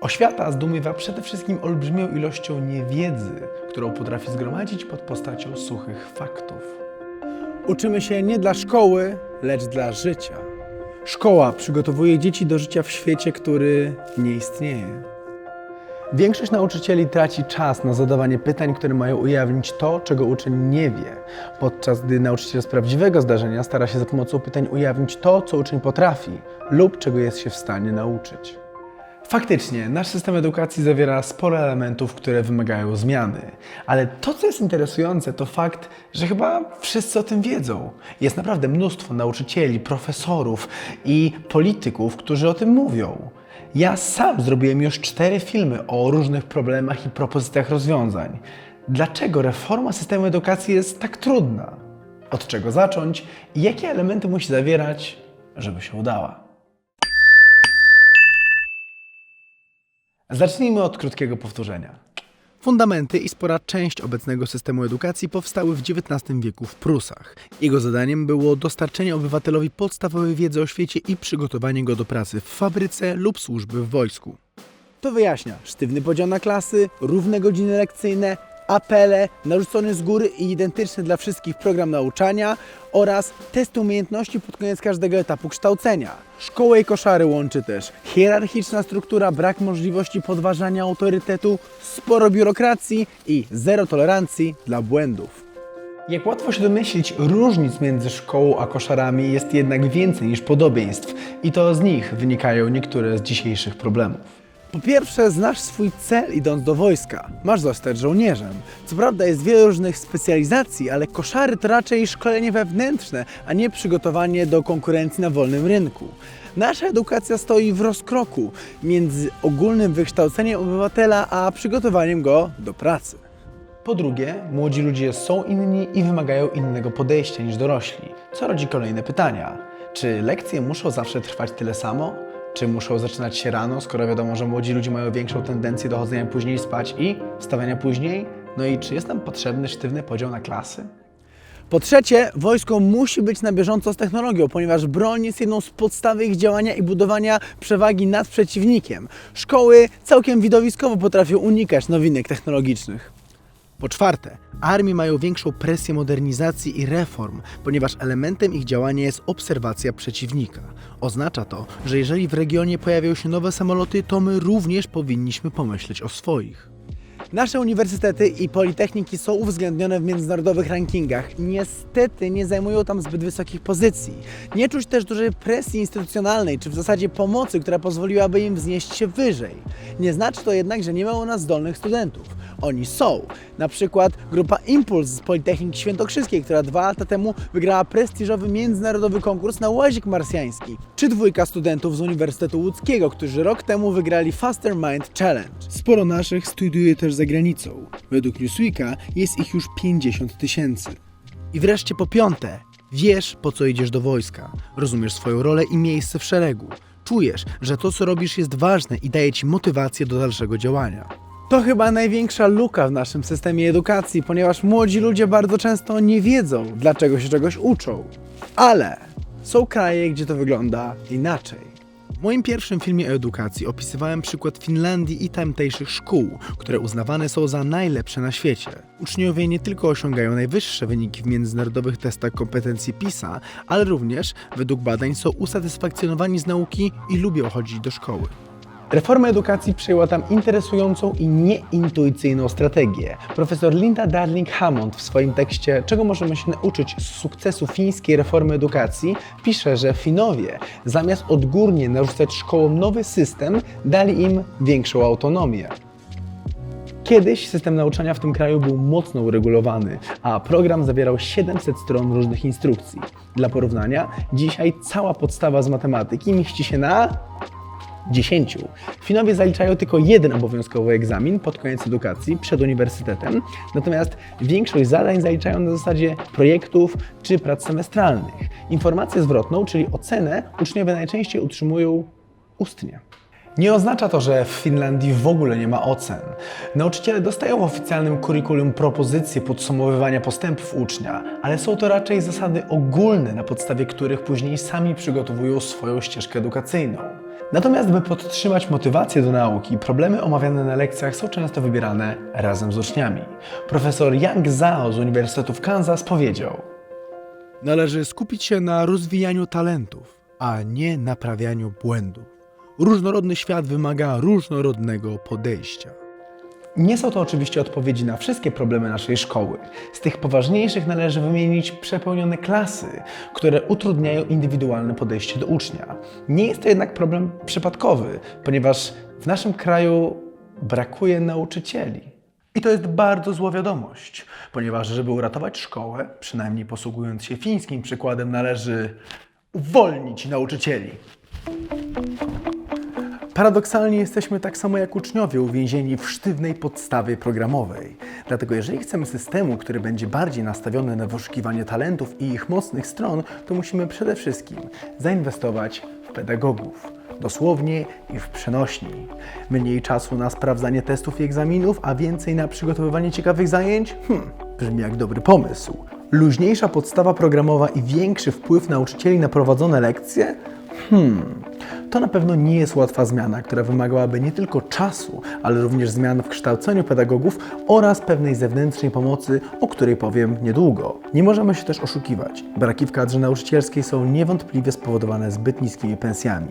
Oświata zdumiewa przede wszystkim olbrzymią ilością niewiedzy, którą potrafi zgromadzić pod postacią suchych faktów. Uczymy się nie dla szkoły, lecz dla życia. Szkoła przygotowuje dzieci do życia w świecie, który nie istnieje. Większość nauczycieli traci czas na zadawanie pytań, które mają ujawnić to, czego uczeń nie wie, podczas gdy nauczyciel z prawdziwego zdarzenia stara się za pomocą pytań ujawnić to, co uczeń potrafi lub czego jest się w stanie nauczyć. Faktycznie, nasz system edukacji zawiera sporo elementów, które wymagają zmiany. Ale to, co jest interesujące, to fakt, że chyba wszyscy o tym wiedzą. Jest naprawdę mnóstwo nauczycieli, profesorów i polityków, którzy o tym mówią. Ja sam zrobiłem już cztery filmy o różnych problemach i propozycjach rozwiązań. Dlaczego reforma systemu edukacji jest tak trudna? Od czego zacząć i jakie elementy musi zawierać, żeby się udała? Zacznijmy od krótkiego powtórzenia. Fundamenty i spora część obecnego systemu edukacji powstały w XIX wieku w Prusach. Jego zadaniem było dostarczenie obywatelowi podstawowej wiedzy o świecie i przygotowanie go do pracy w fabryce lub służby w wojsku. To wyjaśnia sztywny podział na klasy, równe godziny lekcyjne, apele, narzucony z góry i identyczny dla wszystkich program nauczania oraz testy umiejętności pod koniec każdego etapu kształcenia. Szkołę i koszary łączy też hierarchiczna struktura, brak możliwości podważania autorytetu, sporo biurokracji i zero tolerancji dla błędów. Jak łatwo się domyślić, różnic między szkołą a koszarami jest jednak więcej niż podobieństw i to z nich wynikają niektóre z dzisiejszych problemów. Po pierwsze, znasz swój cel idąc do wojska. Masz zostać żołnierzem. Co prawda jest wiele różnych specjalizacji, ale koszary to raczej szkolenie wewnętrzne, a nie przygotowanie do konkurencji na wolnym rynku. Nasza edukacja stoi w rozkroku między ogólnym wykształceniem obywatela, a przygotowaniem go do pracy. Po drugie, młodzi ludzie są inni i wymagają innego podejścia niż dorośli, co rodzi kolejne pytania. Czy lekcje muszą zawsze trwać tyle samo? Czy muszą zaczynać się rano, skoro wiadomo, że młodzi ludzie mają większą tendencję do chodzenia później spać i wstawiania później? No i czy jest nam potrzebny sztywny podział na klasy? Po trzecie, wojsko musi być na bieżąco z technologią, ponieważ broń jest jedną z podstaw ich działania i budowania przewagi nad przeciwnikiem. Szkoły całkiem widowiskowo potrafią unikać nowinek technologicznych. Po czwarte, armie mają większą presję modernizacji i reform, ponieważ elementem ich działania jest obserwacja przeciwnika. Oznacza to, że jeżeli w regionie pojawią się nowe samoloty, to my również powinniśmy pomyśleć o swoich. Nasze uniwersytety i politechniki są uwzględnione w międzynarodowych rankingach. Niestety nie zajmują tam zbyt wysokich pozycji. Nie czuć też dużej presji instytucjonalnej, czy w zasadzie pomocy, która pozwoliłaby im wznieść się wyżej. Nie znaczy to jednak, że nie ma u nas zdolnych studentów. Oni są. Na przykład grupa Impuls z Politechniki Świętokrzyskiej, która dwa lata temu wygrała prestiżowy międzynarodowy konkurs na łazik marsjański. Czy dwójka studentów z Uniwersytetu Łódzkiego, którzy rok temu wygrali Faster Mind Challenge. Sporo naszych studiuje też za granicą. Według Newsweeka jest ich już 50 tysięcy. I wreszcie po piąte, wiesz po co idziesz do wojska. Rozumiesz swoją rolę i miejsce w szeregu. Czujesz, że to co robisz jest ważne i daje ci motywację do dalszego działania. To chyba największa luka w naszym systemie edukacji, ponieważ młodzi ludzie bardzo często nie wiedzą, dlaczego się czegoś uczą. Ale są kraje, gdzie to wygląda inaczej. W moim pierwszym filmie o edukacji opisywałem przykład Finlandii i tamtejszych szkół, które uznawane są za najlepsze na świecie. Uczniowie nie tylko osiągają najwyższe wyniki w międzynarodowych testach kompetencji PISA, ale również, według badań, są usatysfakcjonowani z nauki i lubią chodzić do szkoły. Reforma edukacji przyjęła tam interesującą i nieintuicyjną strategię. Profesor Linda Darling-Hammond w swoim tekście Czego możemy się nauczyć z sukcesu fińskiej reformy edukacji pisze, że Finowie zamiast odgórnie narzucać szkołom nowy system, dali im większą autonomię. Kiedyś system nauczania w tym kraju był mocno uregulowany, a program zawierał 700 stron różnych instrukcji. Dla porównania, dzisiaj cała podstawa z matematyki mieści się na 10. Finowie zaliczają tylko jeden obowiązkowy egzamin pod koniec edukacji przed uniwersytetem, natomiast większość zadań zaliczają na zasadzie projektów czy prac semestralnych. Informację zwrotną, czyli ocenę, uczniowie najczęściej utrzymują ustnie. Nie oznacza to, że w Finlandii w ogóle nie ma ocen. Nauczyciele dostają w oficjalnym kurikulum propozycje podsumowywania postępów ucznia, ale są to raczej zasady ogólne, na podstawie których później sami przygotowują swoją ścieżkę edukacyjną. Natomiast, by podtrzymać motywację do nauki, problemy omawiane na lekcjach są często wybierane razem z uczniami. Profesor Yang Zhao z Uniwersytetu w Kansas powiedział: Należy skupić się na rozwijaniu talentów, a nie naprawianiu błędów. Różnorodny świat wymaga różnorodnego podejścia. Nie są to oczywiście odpowiedzi na wszystkie problemy naszej szkoły. Z tych poważniejszych należy wymienić przepełnione klasy, które utrudniają indywidualne podejście do ucznia. Nie jest to jednak problem przypadkowy, ponieważ w naszym kraju brakuje nauczycieli. I to jest bardzo zła wiadomość, ponieważ żeby uratować szkołę, przynajmniej posługując się fińskim przykładem, należy uwolnić nauczycieli. Paradoksalnie jesteśmy tak samo jak uczniowie uwięzieni w sztywnej podstawie programowej. Dlatego jeżeli chcemy systemu, który będzie bardziej nastawiony na wyszukiwanie talentów i ich mocnych stron, to musimy przede wszystkim zainwestować w pedagogów. Dosłownie i w przenośni. Mniej czasu na sprawdzanie testów i egzaminów, a więcej na przygotowywanie ciekawych zajęć? Hmm, brzmi jak dobry pomysł. Luźniejsza podstawa programowa i większy wpływ nauczycieli na prowadzone lekcje? Hmm, to na pewno nie jest łatwa zmiana, która wymagałaby nie tylko czasu, ale również zmian w kształceniu pedagogów oraz pewnej zewnętrznej pomocy, o której powiem niedługo. Nie możemy się też oszukiwać. Braki w kadrze nauczycielskiej są niewątpliwie spowodowane zbyt niskimi pensjami.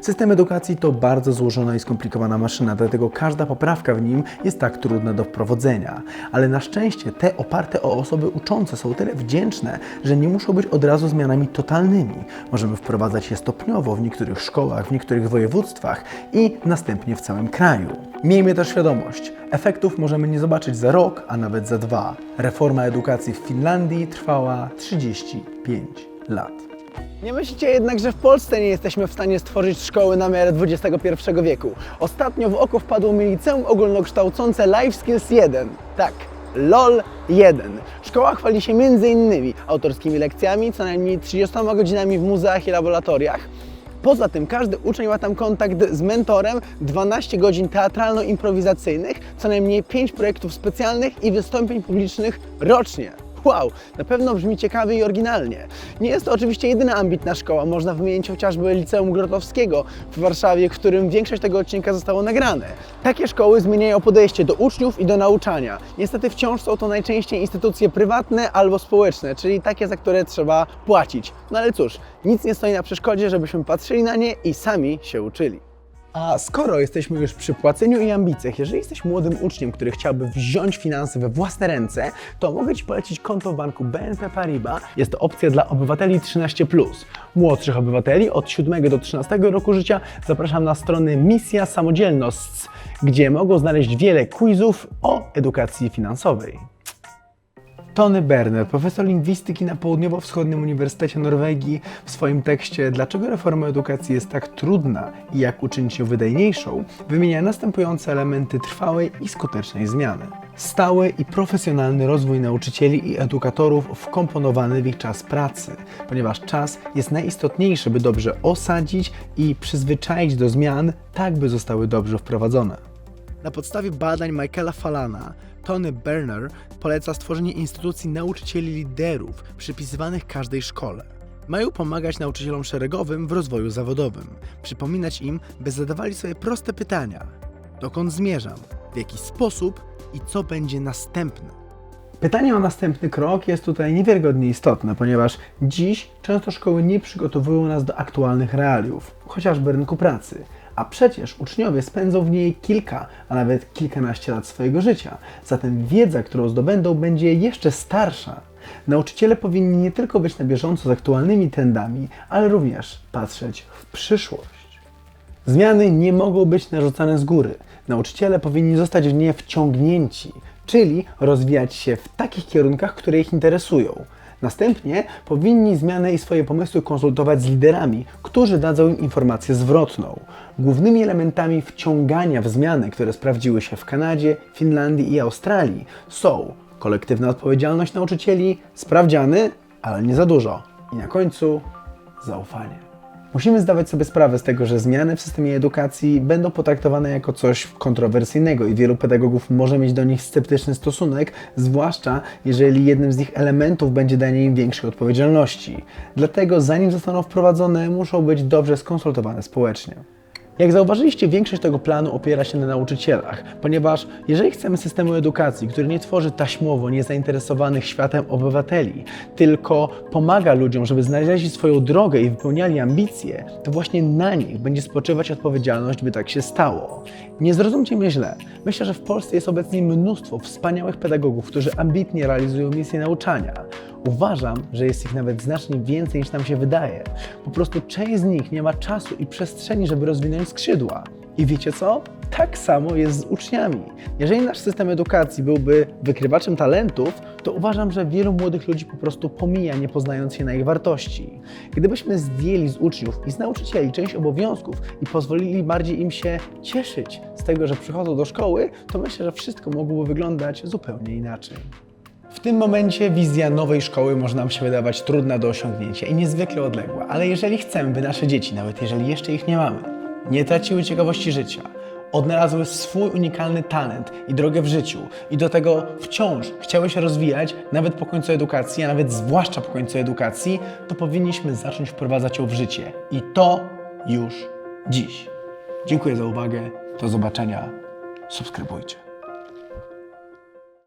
System edukacji to bardzo złożona i skomplikowana maszyna, dlatego każda poprawka w nim jest tak trudna do wprowadzenia. Ale na szczęście te oparte o osoby uczące są tyle wdzięczne, że nie muszą być od razu zmianami totalnymi. Możemy wprowadzać je stopniowo w niektórych szkołach, w niektórych województwach i następnie w całym kraju. Miejmy też świadomość, efektów możemy nie zobaczyć za rok, a nawet za dwa. Reforma edukacji w Finlandii trwała 35 lat. Nie myślicie jednak, że w Polsce nie jesteśmy w stanie stworzyć szkoły na miarę XXI wieku. Ostatnio w oko wpadło mi liceum ogólnokształcące Life Skills 1. Tak, LOL 1. Szkoła chwali się m.in. autorskimi lekcjami, co najmniej 30 godzinami w muzeach i laboratoriach. Poza tym każdy uczeń ma tam kontakt z mentorem, 12 godzin teatralno-improwizacyjnych, co najmniej 5 projektów specjalnych i wystąpień publicznych rocznie. Wow, na pewno brzmi ciekawie i oryginalnie. Nie jest to oczywiście jedyna ambitna szkoła, można wymienić chociażby Liceum Grotowskiego w Warszawie, w którym większość tego odcinka zostało nagrane. Takie szkoły zmieniają podejście do uczniów i do nauczania. Niestety wciąż są to najczęściej instytucje prywatne albo społeczne, czyli takie, za które trzeba płacić. No ale cóż, nic nie stoi na przeszkodzie, żebyśmy patrzyli na nie i sami się uczyli. A skoro jesteśmy już przy płaceniu i ambicjach, jeżeli jesteś młodym uczniem, który chciałby wziąć finanse we własne ręce, to mogę Ci polecić konto w banku BNP Paribas. Jest to opcja dla obywateli 13+. Młodszych obywateli od 7 do 13 roku życia zapraszam na stronę Misja Samodzielność, gdzie mogą znaleźć wiele quizów o edukacji finansowej. Tony Berner, profesor lingwistyki na Południowo-Wschodnim Uniwersytecie Norwegii, w swoim tekście Dlaczego reforma edukacji jest tak trudna i jak uczynić ją wydajniejszą, wymienia następujące elementy trwałej i skutecznej zmiany. Stały i profesjonalny rozwój nauczycieli i edukatorów wkomponowany w ich czas pracy, ponieważ czas jest najistotniejszy, by dobrze osadzić i przyzwyczaić do zmian, tak by zostały dobrze wprowadzone. Na podstawie badań Michaela Falana, Tony Berner poleca stworzenie instytucji nauczycieli liderów przypisywanych każdej szkole. Mają pomagać nauczycielom szeregowym w rozwoju zawodowym, przypominać im, by zadawali sobie proste pytania: dokąd zmierzam, w jaki sposób i co będzie następne. Pytanie o następny krok jest tutaj niewiarygodnie istotne, ponieważ dziś często szkoły nie przygotowują nas do aktualnych realiów, chociażby rynku pracy. A przecież uczniowie spędzą w niej kilka, a nawet kilkanaście lat swojego życia. Zatem wiedza, którą zdobędą, będzie jeszcze starsza. Nauczyciele powinni nie tylko być na bieżąco z aktualnymi trendami, ale również patrzeć w przyszłość. Zmiany nie mogą być narzucane z góry. Nauczyciele powinni zostać w nie wciągnięci, czyli rozwijać się w takich kierunkach, które ich interesują. Następnie powinni zmiany i swoje pomysły konsultować z liderami, którzy dadzą im informację zwrotną. Głównymi elementami wciągania w zmiany, które sprawdziły się w Kanadzie, Finlandii i Australii, są kolektywna odpowiedzialność nauczycieli, sprawdziany, ale nie za dużo, i na końcu zaufanie. Musimy zdawać sobie sprawę z tego, że zmiany w systemie edukacji będą potraktowane jako coś kontrowersyjnego i wielu pedagogów może mieć do nich sceptyczny stosunek, zwłaszcza jeżeli jednym z ich elementów będzie danie im większej odpowiedzialności. Dlatego zanim zostaną wprowadzone, muszą być dobrze skonsultowane społecznie. Jak zauważyliście, większość tego planu opiera się na nauczycielach, ponieważ jeżeli chcemy systemu edukacji, który nie tworzy taśmowo niezainteresowanych światem obywateli, tylko pomaga ludziom, żeby znaleźli swoją drogę i wypełniali ambicje, to właśnie na nich będzie spoczywać odpowiedzialność, by tak się stało. Nie zrozumcie mnie źle. Myślę, że w Polsce jest obecnie mnóstwo wspaniałych pedagogów, którzy ambitnie realizują misję nauczania. Uważam, że jest ich nawet znacznie więcej niż nam się wydaje. Po prostu część z nich nie ma czasu i przestrzeni, żeby rozwinąć skrzydła. I wiecie co? Tak samo jest z uczniami. Jeżeli nasz system edukacji byłby wykrywaczem talentów, to uważam, że wielu młodych ludzi po prostu pomija, nie poznając się na ich wartości. Gdybyśmy zdjęli z uczniów i z nauczycieli część obowiązków i pozwolili bardziej im się cieszyć z tego, że przychodzą do szkoły, to myślę, że wszystko mogłoby wyglądać zupełnie inaczej. W tym momencie wizja nowej szkoły może nam się wydawać trudna do osiągnięcia i niezwykle odległa, ale jeżeli chcemy, by nasze dzieci, nawet jeżeli jeszcze ich nie mamy, nie traciły ciekawości życia, odnalazły swój unikalny talent i drogę w życiu i do tego wciąż chciały się rozwijać, nawet po końcu edukacji, a nawet zwłaszcza po końcu edukacji, to powinniśmy zacząć wprowadzać ją w życie. I to już dziś. Dziękuję za uwagę. Do zobaczenia. Subskrybujcie.